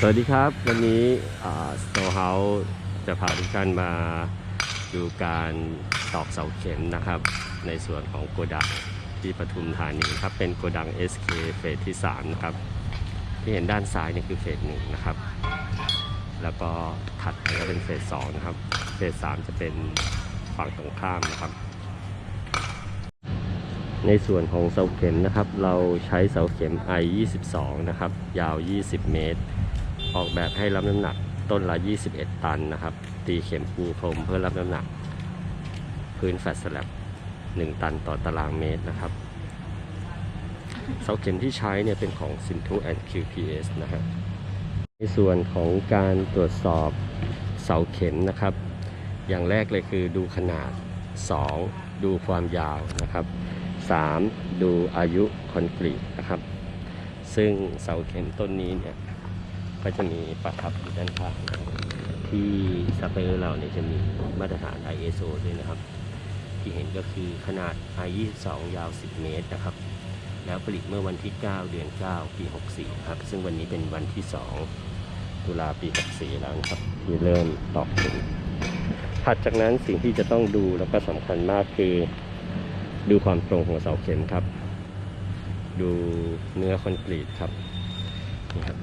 สวัสดีครับ วันนี้สโตเฮาส์จะพาทุกท่านมาดูการตอกเสาเข็มนะครับ ในส่วนของโกดังที่ปทุมธานีครับ เป็นโกดัง SK เฟสที่ 3 นะครับ ที่เห็นด้านซ้ายนี่คือเฟสหนึ่งนะครับ แล้วก็ถัดไปก็เป็นเฟสสองนะครับ เฟสสามจะเป็นฝั่งตรงข้ามนะครับ ในส่วนของเสาเข็มนะครับ เราใช้เสาเข็ม I 22 นะครับ ยาว 20 เมตร ออกแบบให้รับน้ำหนักต้นละ 21 ตันนะครับ ตีเข็มปูพรมเพื่อรับน้ำหนัก พื้นแฟลตสลับ1 ตันต่อตารางเมตรนะครับ เสาเข็มที่ใช้เนี่ยเป็นของ Sintu and QPS นะฮะ ในส่วนของการตรวจสอบเสาเข็มนะครับ อย่างแรกเลยคือดูขนาด 2 ดูความยาวนะครับ 3. ดูอายุคอนกรีตนะครับ ซึ่งเสาเข็มต้นนี้เนี่ย ก็จะมีประทับอยู่ด้านข้างนะครับที่สเปรเราเนี่ยจะมีมาตรฐาน ISO ด้วยนะครับ ที่เห็นก็คือขนาด I22 ยาว 10 เมตรนะครับ แล้วผลิตเมื่อวันที่ 9 เดือน 9 ปี 64 ครับ ซึ่งวันนี้เป็นวันที่ 2 ตุลาปี 64 แล้วนะครับ ที่เริ่มตอกถึงถัดจากนั้นสิ่งที่จะต้องดูแล้วก็สำคัญมากคือ ดูความตรงของเสาเข็มครับ ดูเนื้อคอนกรีตครับนี่ครับ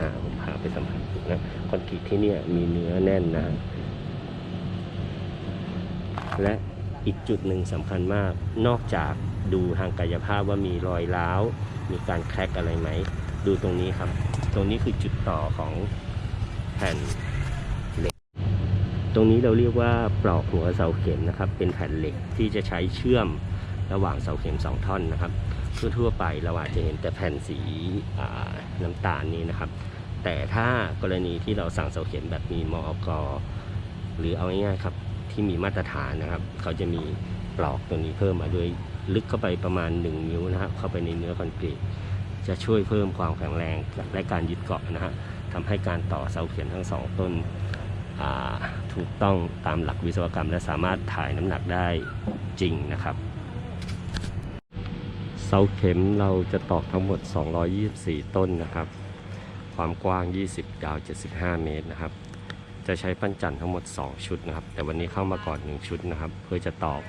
อ่าผมพาไปสัมผัสนะคอนกรีตที่เนี่ยมีเนื้อแน่นนะ และอีกจุดหนึ่งสำคัญมาก นอกจากดูทางกายภาพว่ามีรอยร้าว มีการแครกอะไรไหม ดูตรงนี้ครับ ตรงนี้คือจุดต่อของแผ่นเหล็ก ตรงนี้เราเรียกว่าปลอกหัวเสาเข็มนะครับ เป็นแผ่นเหล็กที่จะใช้เชื่อมระหว่างเสาเข็มสองท่อนนะครับ ทั่วๆไปเราอาจจะเห็นแต่แผ่นสีน้ำตาลนี้นะครับ แต่ถ้ากรณีที่เราสั่งเสาเข็มแบบมีมอกหรือเอาง่ายๆครับที่มีมาตรฐานนะครับ เขาจะมีปลอกตัวนี้เพิ่มมาด้วยลึกเข้าไปประมาณ 1 นิ้วนะครับ เข้าไปในเนื้อคอนกรีตจะช่วยเพิ่มความแข็งแรงและการยึดเกาะนะฮะทำให้การต่อเสาเข็มทั้งสองต้นถูกต้องตามหลักวิศวกรรม และสามารถถ่ายน้ำหนักได้จริงนะครับ เสาเข็มเราจะตอกทั้งหมด 224 ต้นนะครับ ความกว้าง 20 ยาว 75 เมตรนะครับ จะใช้ปั้นจันท์ทั้งหมด 2 ชุดนะครับ แต่วันนี้เข้ามาก่อน 1 ชุดนะครับ เพื่อจะตอก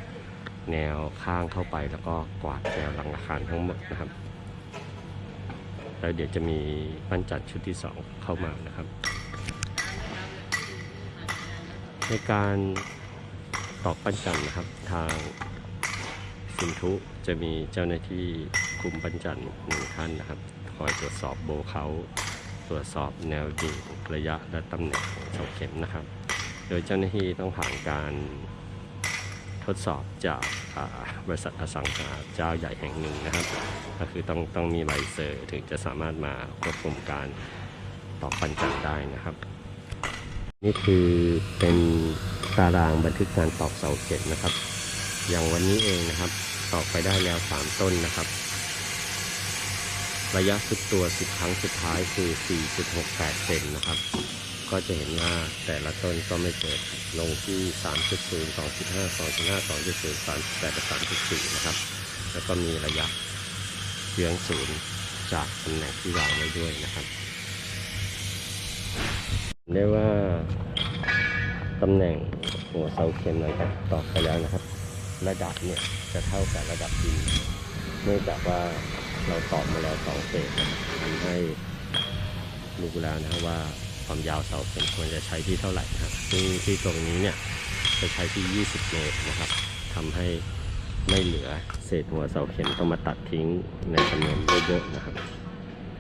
แนวข้างเข้าไปแล้วก็กวาดแนวหลังอาคารทั้งหมดนะครับแล้วเดี๋ยวจะมีปั้นจันท์ชุดที่ 2 เข้ามานะครับ ในการตอกปั้นจันทร์นะครับทาง สินทุจะมีเจ้าหน้าที่คุมปั้นจันหนึ่งท่านนะครับ คอยตรวจสอบโบเขาตรวจสอบแนวดิ่งระยะและตำแหน่งของเสาเข็มนะครับ โดยเจ้าหน้าที่ต้องผ่านการทดสอบจากบริษัทอสังหาเจ้าใหญ่แห่งหนึ่งนะครับ ก็คือต้องต้องมีใบเซอร์ถึงจะสามารถมาควบคุมการตอกปั้นจันได้นะครับ นี่คือเป็นตารางบันทึกการตอกเสาเข็มนะครับ อย่างวันนี้เองนะครับ ตอกไปได้แล้ว3 ต้นนะครับ ระยะสุดตัว 10 ครั้งสุดท้ายคือ 4.68 เซนนะครับ ก็จะเห็นว่าแต่ละต้นก็ไม่เกิดลงที่ 3.0 2.5 2.5 2.0 3.8 3.4 นะครับ แล้วก็มีระยะเยื้องศูนย์จากตำแหน่งที่วางไว้ด้วยนะครับเรียกว่าตำแหน่งหัวเสาเข็มหลังจากตอกไปแล้วนะครับ ระดับเนี่ยจะเท่ากับระดับดิน เนื่องจากว่าเราตอกมาแล้วสองเฟสทำให้รู้แล้วนะว่าความยาวเสาเข็มควรจะใช้ที่เท่าไหร่นะครับ ซึ่งที่ตรงนี้เนี่ยจะใช้ที่ 20 เมตรนะครับทำให้ไม่เหลือเศษหัวเสาเข็มต้องมาตัดทิ้งในจำนวนเยอะๆนะครับ